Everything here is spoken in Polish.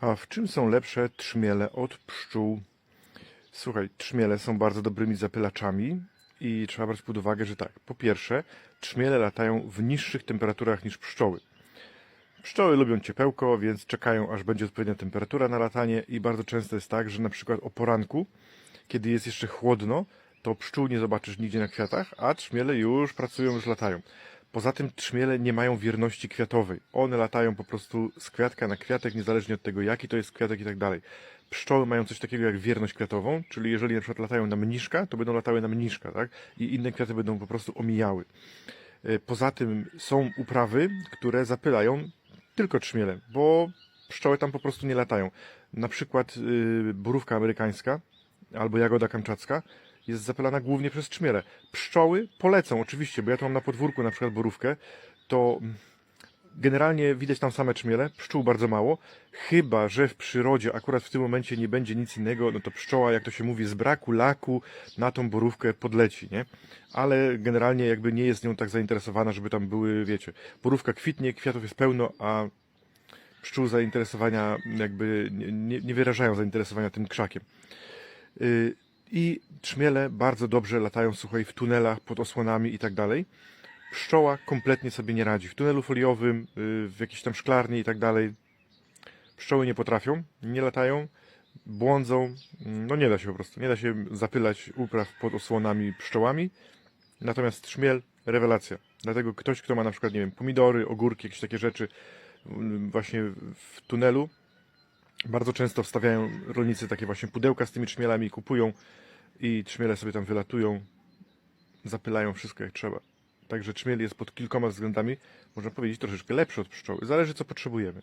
A w czym są lepsze trzmiele od pszczół? Słuchaj, trzmiele są bardzo dobrymi zapylaczami i trzeba brać pod uwagę, że tak, po pierwsze, trzmiele latają w niższych temperaturach niż pszczoły. Pszczoły lubią ciepełko, więc czekają, aż będzie odpowiednia temperatura na latanie i bardzo często jest tak, że na przykład o poranku, kiedy jest jeszcze chłodno, to pszczół nie zobaczysz nigdzie na kwiatach, a trzmiele już pracują, już latają. Poza tym trzmiele nie mają wierności kwiatowej. One latają po prostu z kwiatka na kwiatek, niezależnie od tego, jaki to jest kwiatek i tak dalej. Pszczoły mają coś takiego jak wierność kwiatową, czyli jeżeli na przykład latają na mniszka, to będą latały na mniszka, tak? I inne kwiaty będą po prostu omijały. E, Poza tym są uprawy, które zapylają tylko trzmiele, bo pszczoły tam po prostu nie latają. Na przykład y, borówka amerykańska albo jagoda kamczacka jest zapylana głównie przez trzmiele. Pszczoły polecą oczywiście, bo ja tu mam na podwórku na przykład borówkę, to generalnie widać tam same trzmiele, pszczół bardzo mało, chyba że w przyrodzie akurat w tym momencie nie będzie nic innego, no to pszczoła, jak to się mówi, z braku laku na tą borówkę podleci, nie? Ale generalnie jakby nie jest nią tak zainteresowana, żeby tam były, wiecie, borówka kwitnie, kwiatów jest pełno, a pszczół zainteresowania jakby nie, nie, wyrażają zainteresowania tym krzakiem. Y, I trzmiele bardzo dobrze latają, słuchaj, w tunelach, pod osłonami i tak dalej. Pszczoła kompletnie sobie nie radzi. W tunelu foliowym, y, w jakiejś tam szklarni i tak dalej. Pszczoły nie potrafią, nie latają, błądzą. No nie da się po prostu. Nie da się zapylać upraw pod osłonami pszczołami. Natomiast trzmiel, rewelacja. Dlatego ktoś, kto ma na przykład, nie wiem, pomidory, ogórki, jakieś takie rzeczy właśnie w tunelu, bardzo często wstawiają rolnicy takie właśnie pudełka z tymi trzmielami, kupują i trzmiele sobie tam wylatują, zapylają wszystko jak trzeba. Także trzmiel jest pod kilkoma względami, można powiedzieć, troszeczkę lepszy od pszczoły. Zależy co potrzebujemy.